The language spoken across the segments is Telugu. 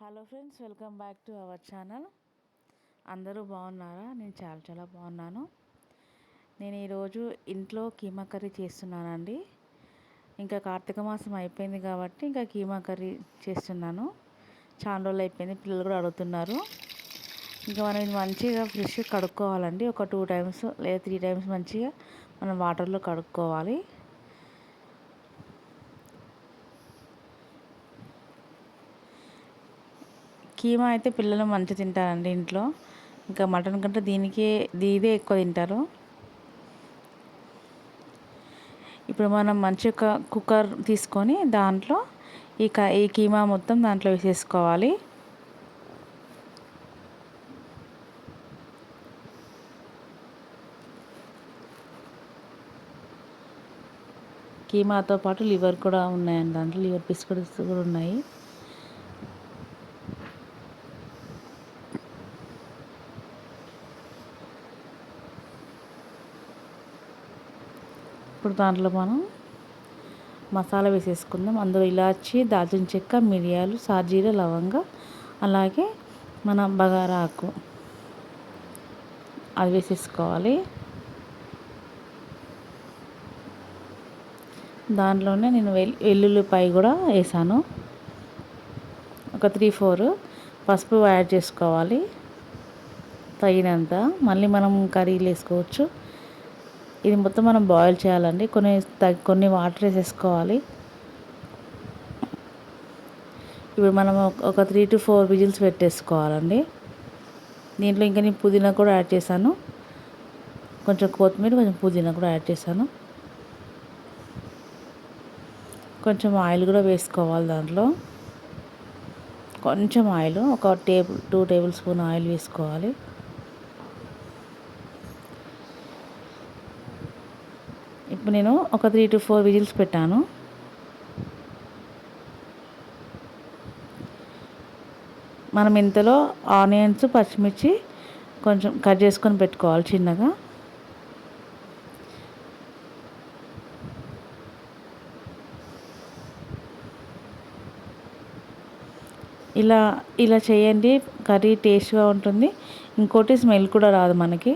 Hello friends welcome back to our channel అందరూ బాగున్నారా? నేను చాలా చాలా బాగున్నాను. నేను ఈరోజు ఇంట్లో కీమా కర్రీ చేస్తున్నానండి. ఇంకా కార్తీక మాసం అయిపోయింది కాబట్టి ఇంకా కీమా కర్రీ చేస్తున్నాను. చాలా రోజులు అయిపోయింది పిల్లలు కూడా అడుగుతున్నారు. ఇంకా మనం ఇది మంచిగా ఫ్రెష్ కడుక్కోవాలండి. ఒక టూ టైమ్స్ లేదా త్రీ టైమ్స్ మంచిగా మనం వాటర్లో కడుక్కోవాలి. కీమా అయితే పిల్లలు మంచిగా తింటారండి ఇంట్లో. ఇంకా మటన్ కంటే దీనికే ఇదే ఎక్కువ తింటారు. ఇప్పుడు మనం మంచిగా కుక్కర్ తీసుకొని దాంట్లో ఈ ఈ కీమా మొత్తం దాంట్లో వేసేసుకోవాలి. కీమాతో పాటు లివర్ కూడా ఉన్నాయండి దాంట్లో. లివర్ పీస్ కూడా ఉన్నాయి. ఇప్పుడు దాంట్లో మనం మసాలా వేసేసుకుందాం. అందులో ఇలాచి దాల్చిన చెక్క మిరియాలు సాజీర లవంగ అలాగే మన బగారా ఆకు. అది వేసేసుకోవాలి. దాంట్లోనే నేను వెల్లుల్లిపాయ కూడా వేసాను. ఒక త్రీ ఫోర్ పసుపు యాడ్ చేసుకోవాలి. తగినంత. మళ్ళీ మనం కర్రీలు వేసుకోవచ్చు. ఇది మొత్తం మనం బాయిల్ చేయాలండి. కొన్ని కొన్ని వాటర్ వేసేసుకోవాలి. ఇప్పుడు మనం ఒక త్రీ టు ఫోర్ విజిల్స్ పెట్టేసుకోవాలండి. దీంట్లో ఇంకా నేను పుదీనా కూడా యాడ్ చేశాను. కొంచెం కొత్తిమీర కొంచెం పుదీనా కూడా యాడ్ చేశాను. కొంచెం ఆయిల్ కూడా వేసుకోవాలి దాంట్లో. కొంచెం ఆయిల్ ఒక table two tablespoon oil వేసుకోవాలి. ఇప్పుడు నేను ఒక త్రీ టు ఫోర్ విజిల్స్ పెట్టాను. మనం ఇంతలో ఆనియన్స్ పచ్చిమిర్చి కొంచెం కట్ చేసుకొని పెట్టుకోవాలి చిన్నగా. ఇలా ఇలా చేయండి కర్రీ టేస్ట్గా ఉంటుంది. ఇంకోటి స్మెల్ కూడా రాదు మనకి.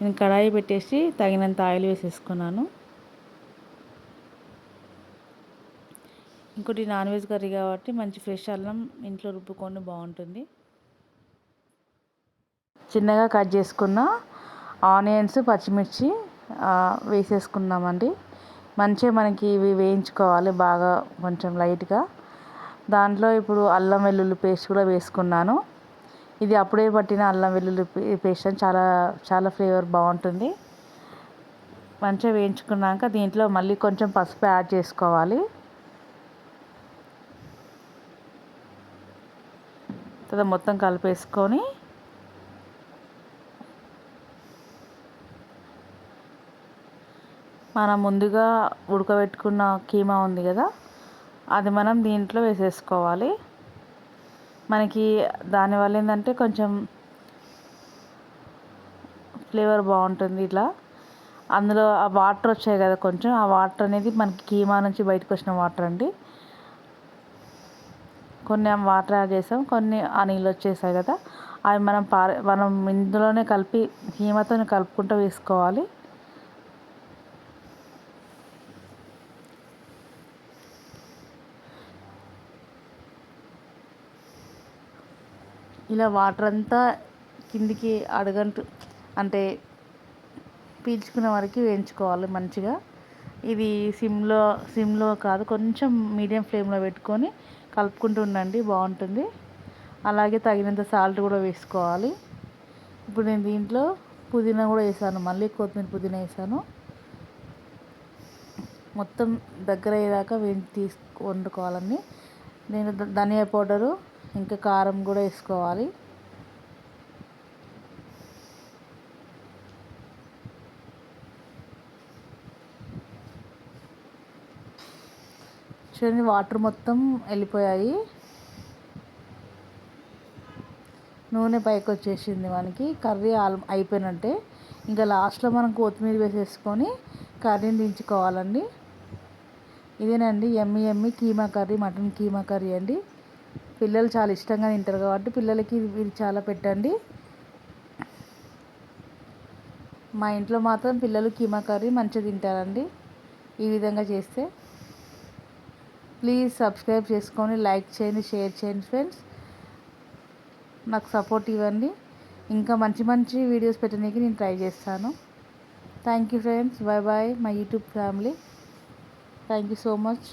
నేను కడాయి పెట్టేసి తగినంత ఆయిల్ వేసేసుకున్నాను. ఇంకోటి నాన్ వెజ్ కర్రీ కాబట్టి మంచి ఫ్రెష్ అల్లం ఇంట్లో రుబ్బుకొని బాగుంటుంది. చిన్నగా కట్ చేసుకున్న ఆనియన్స్ పచ్చిమిర్చి వేసేసుకున్నామండి మంచిగా మనకి ఇవి వేయించుకోవాలి బాగా కొంచెం లైట్గా. దాంట్లో ఇప్పుడు అల్లం వెల్లుల్లి పేస్ట్ కూడా వేసుకున్నాను. ఇది అప్పుడే పట్టిన అల్లం వెల్లుల్లి పేస్ట్ అని చాలా చాలా ఫ్లేవర్ బాగుంటుంది. మంచిగా వేయించుకున్నాక దీంట్లో మళ్ళీ కొంచెం పసుపు యాడ్ చేసుకోవాలి. తర్వాత మొత్తం కలిపేసుకొని మనం ముందుగా ఉడకబెట్టుకున్న కీమా ఉంది కదా అది మనం దీంట్లో వేసేసుకోవాలి. మనకి దానివల్ల ఏంటంటే కొంచెం ఫ్లేవర్ బాగుంటుంది ఇట్లా. అందులో ఆ వాటర్ వచ్చాయి కదా కొంచెం ఆ వాటర్ అనేది మనకి కీమా నుంచి బయటకు వచ్చిన వాటర్ అండి. కొన్ని వాటర్ యాడ్ చేసాం కొన్ని ఆ నీళ్ళు వచ్చేసాయి కదా. అవి మనం పార మనం ఇందులోనే కలిపి కీమాతో కలుపుకుంటూ వేసుకోవాలి. ఇలా వాటర్ అంతా కిందికి అడగంటు అంటే పీల్చుకునే వరకు వేయించుకోవాలి మంచిగా. ఇది సిమ్లో సిమ్లో కాదు కొంచెం మీడియం ఫ్లేమ్లో పెట్టుకొని కలుపుకుంటూ ఉండండి బాగుంటుంది. అలాగే తగినంత సాల్ట్ కూడా వేసుకోవాలి. ఇప్పుడు నేను దీంట్లో పుదీనా కూడా వేసాను మళ్ళీ కొత్తిమీర పుదీనా వేసాను. మొత్తం దగ్గర అయ్యేదాకా వేసి తీసు వండుకోవాలండి. నేను ధనియా పౌడరు ఇంకా కారం కూడా వేసుకోవాలి. చూడండి వాటర్ మొత్తం వెళ్ళిపోయాయి. నూనె పైకి వచ్చేసింది మనకి. కర్రీ ఆల్ అయిపోయినట్టే. ఇంకా లాస్ట్లో మనం కొత్తిమీర వేసేసుకొని కర్రీని దించుకోవాలండి. ఇదేనండి ఎమ్మి ఎమ్మి keema curry mutton keema curry అండి. పిల్లలు చాలా ఇష్టంగా తింటారు కాబట్టి పిల్లలకి ఇది చాలా పెట్టండి. మా ఇంట్లో మాత్రం పిల్లలు కీమా కర్రీ మంచిగా తింటారండి. ఈ విధంగా చేస్తే. ప్లీజ్ సబ్స్క్రైబ్ చేసుకొని లైక్ చేయండి షేర్ చేయండి ఫ్రెండ్స్. నాకు సపోర్ట్ ఇవ్వండి. ఇంకా మంచి మంచి వీడియోస్ పెట్టడానికి నేను ట్రై చేస్తాను. Thank you friends. Bye bye my YouTube family. Thank you so much.